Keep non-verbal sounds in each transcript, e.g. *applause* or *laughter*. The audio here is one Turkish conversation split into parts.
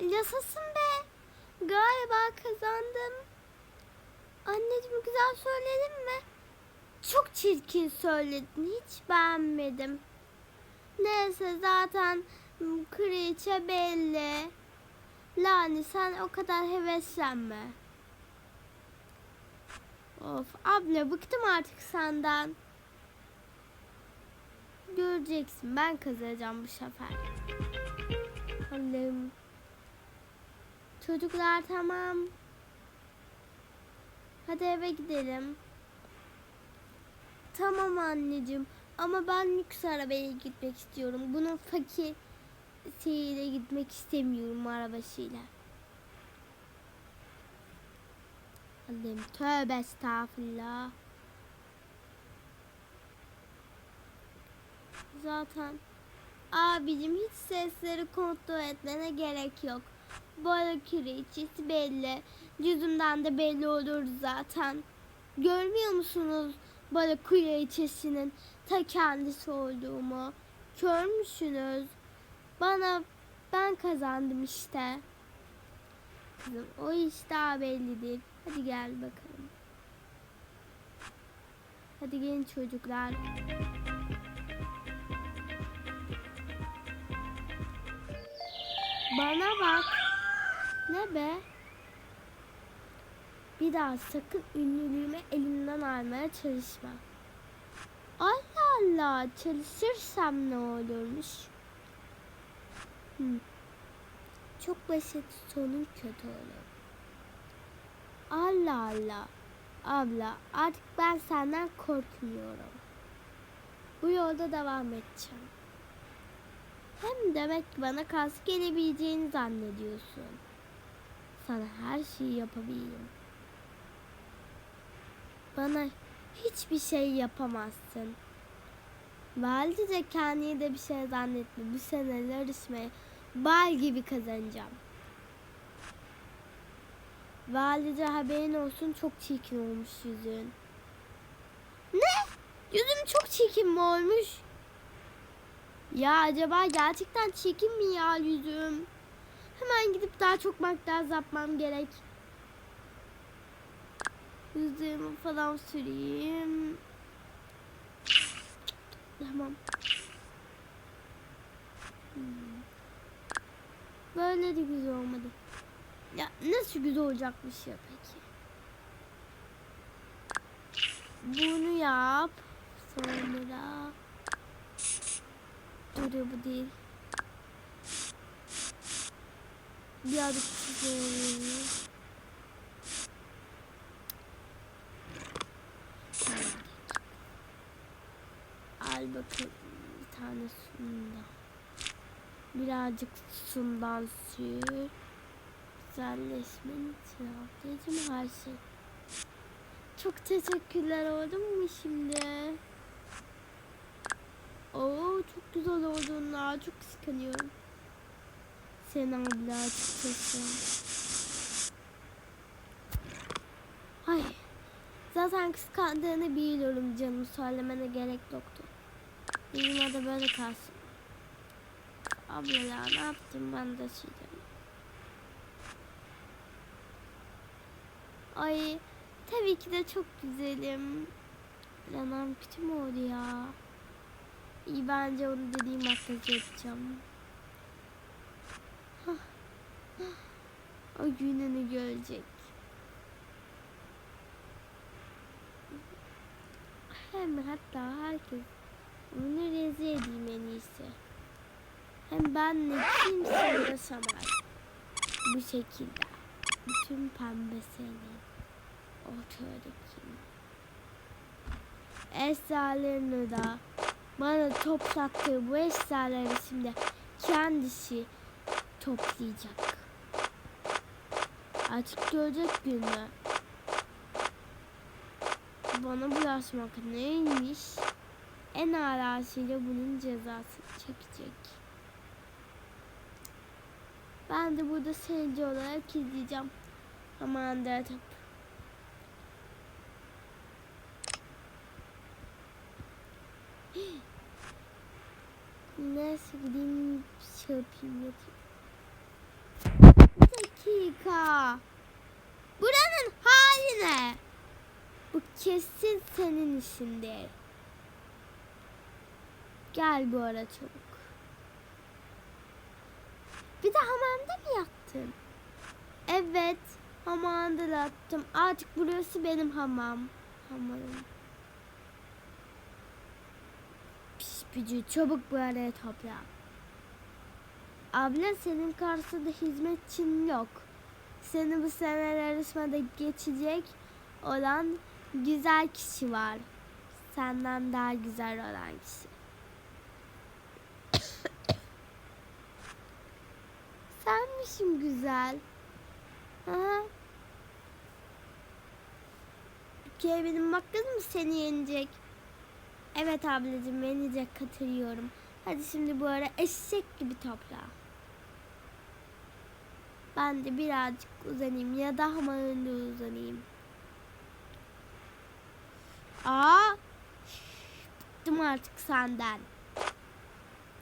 Yasasın be. Galiba kazandım. Anneciğim güzel söyledin mi? Çok çirkin söyledin. Hiç beğenmedim. Neyse zaten kraliçe belli. Lani sen o kadar heveslenme. Of abla bıktım artık senden. Göreceksin ben kazanacağım bu sefer. Allah'ım. Çocuklar tamam. Hadi eve gidelim. Tamam anneciğim ama ben lüks arabaya gitmek istiyorum. Bunun fakir şeyiyle gitmek istemiyorum arabasıyla. Allah'ım tövbe estağfurullah. Zaten abicim hiç sesleri kontrol etmene gerek yok. Balık içisi belli. Yüzümden de belli olur zaten. Görmüyor musunuz balık içesinin ta kendisi olduğumu? Kör müsünüz? Bana ben kazandım işte. Kızım o iş daha belli değil. Hadi gel bakalım. Hadi gelin çocuklar. Bana bak. Ne be? Bir daha sakın ünlülüğümü elimden almaya çalışma. Allah Allah çalışırsam ne olurmuş? Hmm. Çok basit sonun kötü olur. Allah Allah. Abla artık ben senden korkmuyorum. Bu yolda devam edeceğim. Hem demek ki bana karşı gelebileceğini zannediyorsun. Sana her şeyi yapabilirim. Bana hiçbir şey yapamazsın. Validece kendini de bir şey zannetme. Bu sene yarışmayı bal gibi kazanacağım. Valide haberin olsun çok çirkin olmuş yüzün. Ne? Yüzüm çok çirkin mi olmuş? Ya acaba gerçekten çirkin mi ya yüzüm? Daha çok makyaj yapmam gerek. Yüzümü falan süreyim. Tamam. Hmm. Böyle de güzel olmadı. Ya nasıl güzel olacakmış ya peki? Bunu yap. Sonra Dur bu değil. Birazcık. Al bakalım bir tane sundan. Birazcık sundan sür. Güzelleşmeni ablacığım her şey. Çok teşekkürler oldu mu şimdi? Oo çok güzel olduğunlar çok kıskanıyorum. Sen abla açıkçası. Ay. Zaten kıskandığını biliyorum canım söylemene gerek yoktu. Benim adı böyle kalsın. Abla ya ne yaptım ben de şey dedim. Ay tabii ki de çok güzelim. Yanam kötü mü oldu ya? İyi bence onu dediğim makyajı yapacağım. O gününü görecek. Hem hatta herkes onu rezil edeyim en iyisi. Hem benle kimse uğraşamaz. Bu şekilde. Bütün pembe senin. Ortadaki. Eşyalarını da bana toplattığı bu eşyaları şimdi kendisi toplayacak. Artık görecek günü. Bana bulaşmak neymiş? En alasıyla bunun cezasını çekecek. Ben de burada seyirci olarak izleyeceğim. Aman da *gasps* top. Neyse gideyim şey yapayım yatayım. Dakika. Buranın hali ne? Bu kesin senin işindir. Gel bu ara çabuk. Bir de hamamda mı yattın? Evet, hamamda yattım. Artık burası benim hamam. Hamamım. Pis çabuk bu araya topla. Abla senin karşısında hizmetçin yok. Seni bu sene yarışmada geçecek olan güzel kişi var. Senden daha güzel olan kişi. *coughs* Senmişim güzel. Ha? Peki benim bakalım mı seni yenecek? Evet ablacığım yenecek katılıyorum. Hadi şimdi bu ara eşek gibi topla. Ben de birazcık uzanayım ya da hamağında uzanayım. Aa! Bıktım artık senden.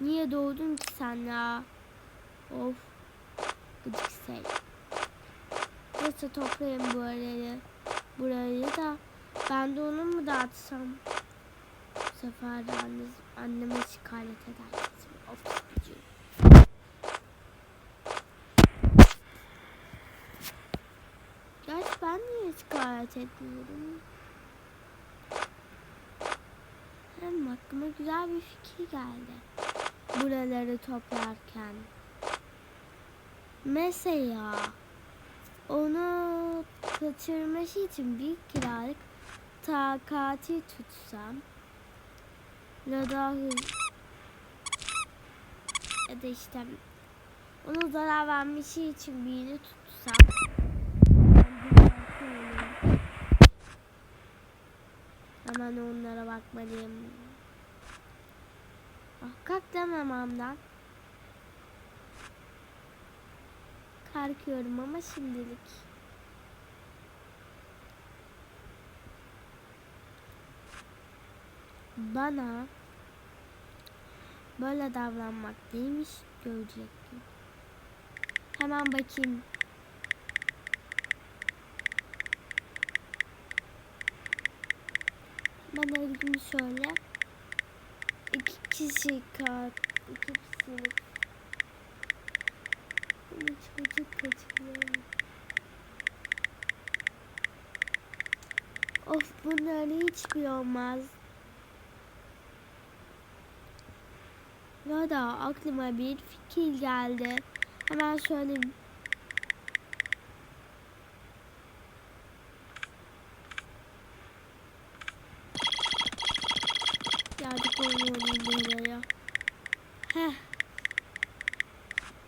Niye doğdun ki sen ya? Of. Gıcık şey. Neyse toplayayım bu arayı. Burayı da ben de onu mu dağıtsam? Bu sefer de anne, anneme şikayet eder. Of gücü. Gerçi ben niye şikayet etmiyorum? Hem aklıma güzel bir fikir geldi. Buraları toplarken. Mesela onu kaçırması için bir kiralık takati tutsam ya da ya da işte ona zarar vermesi için birini tutsam hemen onlara bakmalıyım. Ah, kalk demememden. Kalkıyorum ama şimdilik. Bana böyle davranmak neymiş görecektim. Hemen bakayım. Ben öldüm şöyle. İki kişi kart, iki kişilik. Bir çocuk kaçırıyor. Of bunların hiçbir olmaz. Ya da aklıma bir fikir geldi. Hemen şöyle Geldik oynuyorum buraya. Heh.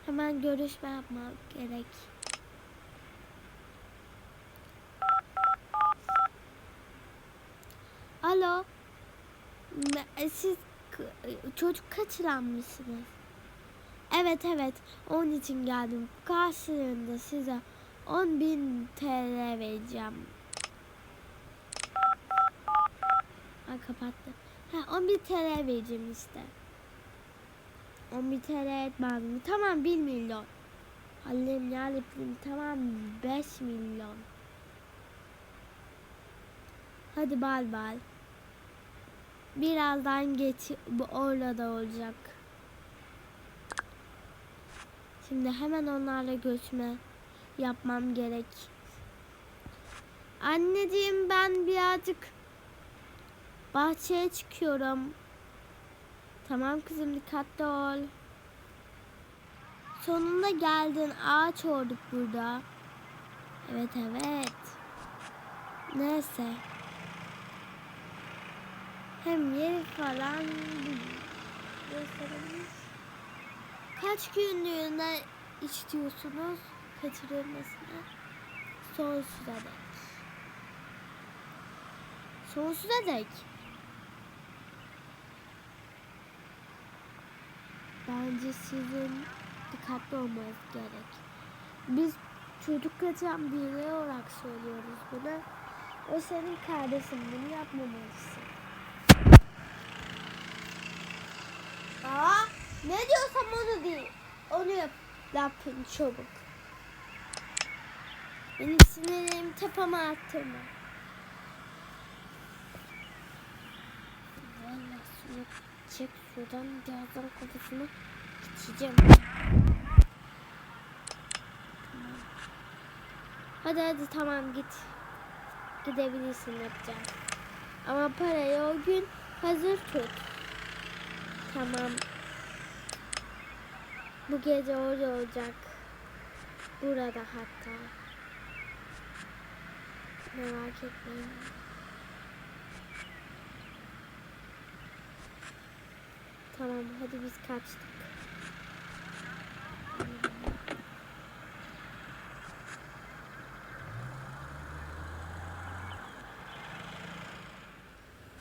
Hemen görüşme yapmak gerek. Alo. E, Siz k- çocuk kaçıran mısınız? Evet evet. Onun için geldim. Karşılığında size 10.000 TL vereceğim. Ay kapattı. Ha 11 TL vereceğim işte. 11 TL etmez mi? Tamam 1 milyon. Ne yapayım? Tamam 5 milyon. Hadi bal bal. Birazdan geç bu orada olacak. Şimdi hemen onlarla görüşme yapmam gerek. Anneciğim ben birazcık bahçeye çıkıyorum. Tamam kızım dikkatli ol. Sonunda geldin. Ağaç olduk burada. Evet evet. Neyse. Hem yeri falan gösterelim. Kaç günlüğüne istiyorsunuz kaçırılmasını? Sonsuza dek. Sonsuza dek. Bence sizin dikkatli olmanız gerek. Biz çocuk kaçan biri olarak söylüyoruz bunu. O senin kardeşin bunu yapmamalısın. Aa, ne diyorsam onu değil. Onu yap. Yapın çabuk. Benim sinirlerimi tepeme attırma. Vallahi şunu çek şuradan birazdan kafasına geçeceğim. Hadi hadi tamam git. Gidebilirsin yapacağım. Ama parayı o gün hazır tut. Tamam. Bu gece orada olacak. Burada hatta. Merak etmeyin. Tamam hadi biz kaçtık.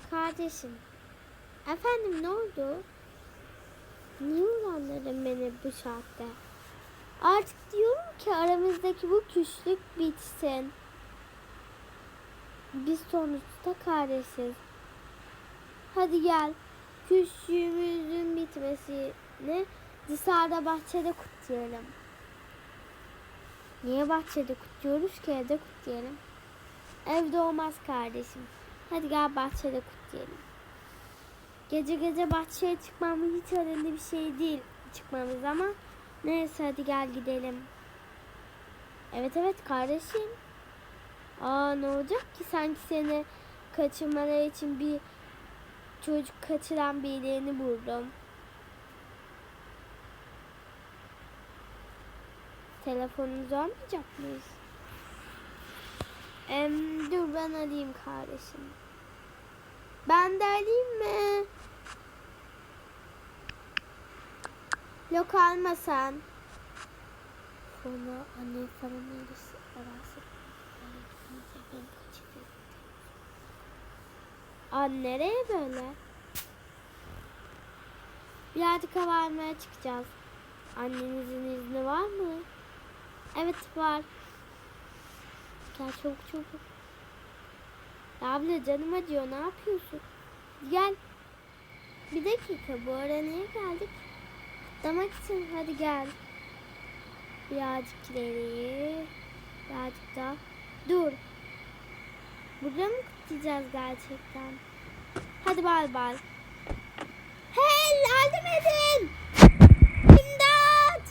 Kardeşim. Efendim ne oldu? Niye uyandırdın beni bu saatte? Artık diyorum ki aramızdaki bu küslük bitsin. Biz sonuçta kardeşiz. Hadi gel. Küslüğümüzün bitmesini dışarıda bahçede kutlayalım. Niye bahçede kutluyoruz ki evde kutlayalım? Evde olmaz kardeşim. Hadi gel bahçede kutlayalım. Gece gece bahçeye çıkmamız hiç önemli bir şey değil çıkmamız ama neyse hadi gel gidelim. Evet evet kardeşim. Aa ne olacak ki sanki seni kaçırmaları için bir çocuk kaçıran birilerini buldum. Telefonunuzu almayacak mıyız? Em, dur ben arayayım kardeşim. Ben de arayayım mı? Yok alma sen. Sonra anne falan neresi ararsa. Anne nereye böyle? Birazcık hava almaya çıkacağız. Annenizin izni var mı? Evet var. Gel çabuk çabuk. Ya abla canım acıyor ne yapıyorsun? Gel. Bir dakika bu ara niye geldik? Kutlamak için hadi gel. Birazcık ileri. Birazcık daha. Dur. Burada mı kutlayacağız gerçekten? Hadi bay bay. Hey yardım edin. İmdat.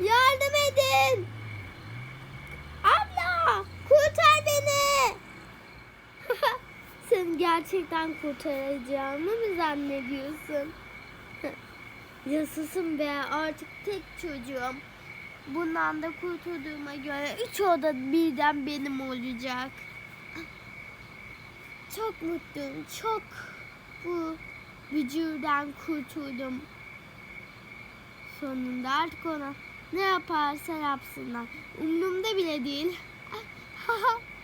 Yardım edin. Abla kurtar beni. Sen gerçekten kurtaracağımı mı zannediyorsun? *laughs* Yasasın be artık tek çocuğum. Bundan da kurtulduğuma göre üç oda birden benim olacak. *gasps* Çok mutluyum çok. Bu bücürden kurtuldum. Sonunda artık ona ne yaparsa yapsınlar. Umurumda bile değil. *laughs*